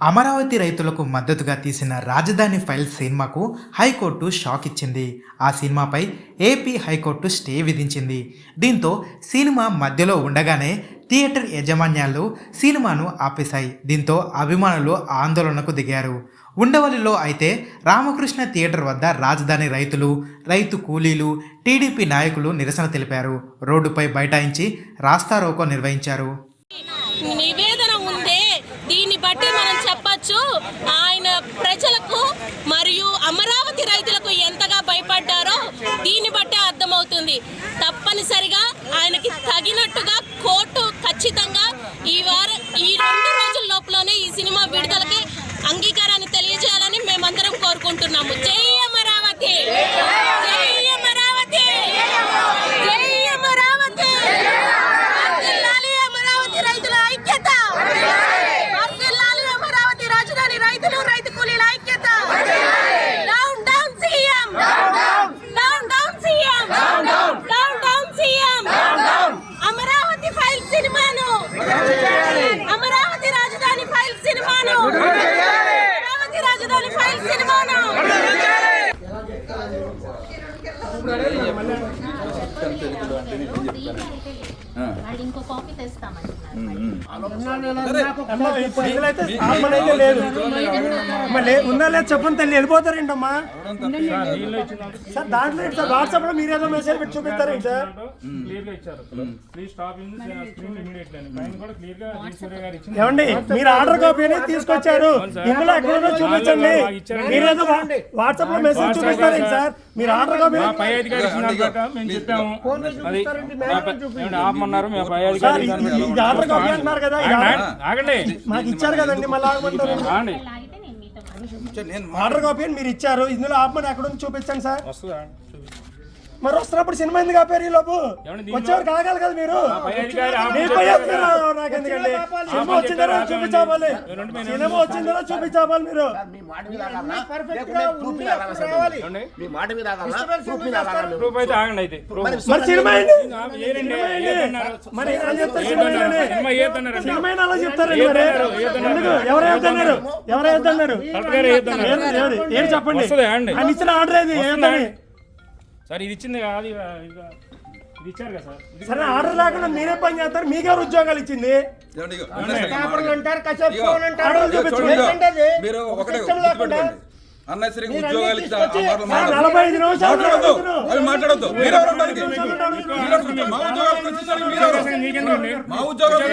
అమరావతి రైతులకు మద్దతుగా తీసిన రాజధాని ఫైల్ సినిమాకు హైకోర్టు షాక్ ఇచ్చింది. ఆ సినిమాపై ఏపీ హైకోర్టు స్టే విధించింది. దీంతో సినిమా మధ్యలో ఉండగానే థియేటర్ యాజమాన్యాలు సినిమాను ఆపేశాయి. దీంతో అభిమానులు ఆందోళనకు దిగారు. ఉండవల్లిలో అయితే రామకృష్ణ థియేటర్ వద్ద రాజధాని రైతులు రైతు కూలీలు టీడీపీ నాయకులు నిరసన తెలిపారు. రోడ్డుపై బైఠాయించి రాస్తారోకో నిర్వహించారు నివేదన ఉందే దీన్ని బట్టి మనం చెప్పచ్చు ఆయన ప్రజలకు మరియు అమరావతి రైతులకు ఎంతగా భయపడ్డారో దీన్ని బట్టే అర్థమవుతుంది తప్పనిసరిగా ఆయనకి తగినట్టుగా కోర్టు ఖచ్చితంగా ఈ వారం ఈ రెండు రోజుల లోపలనే ఈ సినిమా విడుదలకి అంగీకారాన్ని తెలియజేయాలని మేమందరం కోరుకుంటున్నాము జై అమరావతి జై అమరావతి జై అమరావతి వర్ధిల్లాలి అమరావతి రైతుల ఐక్యత వర్ధిల్లాలి అమరావతి రాజధాని రైతులు రైతు కూలీల ఐక్యత down down CM down down CM down down CM Amaravati file సినిమాను అమరావతి రాజధాని ఫైల్ సినిమాను అమరావతి రాజధాని ఫైల్ సినిమాను వాళ్ళు ఇంకో కాపీ తెస్తామంటున్నారు ఉందా లేదు చెప్పండి తల్లి వెళ్ళిపోతారేంటి అమ్మా సార్ దాంట్లో సార్? వాట్సాప్లో మీరు ఏదో మెసేజ్ పెట్టి చూపిస్తారేంటి సార్? క్లియర్గా ఇచ్చారు please stop in screen immediately అని పైన కూడా క్లియర్గా జి సూర్య గారు ఇచ్చింది ఏమండి మీరు ఆర్డర్ కాపీ అనేది తీసుకొచ్చారు ఇందులో ఎక్కడో చూపించండి మీరేదో వాట్సాప్లో మెసేజ్ చూపిస్తారేంటి సార్ మీరు ఆర్డర్ కాపీ పై అధికారి మేము చెప్పాము ఆపమన్నారు మేము పై అధికారి అంటున్నారు కదా? ఆగండి మాకు ఇచ్చారు కదండి మళ్ళీ ఆగమంటారు. నేను. ఆర్డర్ కాపీ అని మీరు ఇచ్చారు. ఇందులో ఆపమని ఎక్కడ ఉంది చూపించండి సార్. మరి వస్తున్నప్పుడు సినిమా ఎందుకు ఆపారు ఈ లోపు? వచ్చేవారు కాగాలి కదా మీరు. పై అధికారి మీ ఆపమని పై చెప్పారు. అధికారి నాకు ఎందుకండి సినిమా వచ్చిందో లేదో చూపించాలి. సినిమా వచ్చిందో లేదో చూపించాలి మీరు. మీరు? సినిమా మరి ఎలా చెప్తారు సినిమా అలా చెప్తారండి మరి? ఎందుకు? ఎవరు ఏదన్నారు? ఎవరు ఏదన్నారు? ఏది? చెప్పండి? ఆయన ఇచ్చిన ఆర్డర్ ఏది? సార్ ఇది ఇచ్చింది కాదు ఇది ఇచ్చారు కదా సార్. సరే ఆర్డర్ లేకుండా మీరే పని చేస్తారు మీకెవరు ఉద్యోగాలు ఇచ్చింది. అంటారు అంటారు? మీరు ఒకటే గుర్తుపెట్టుకోండి. ఉద్యోగాలు. అవి మాట్లాడొద్దు. మా ఉద్యోగాలు మా ఉద్యోగాలు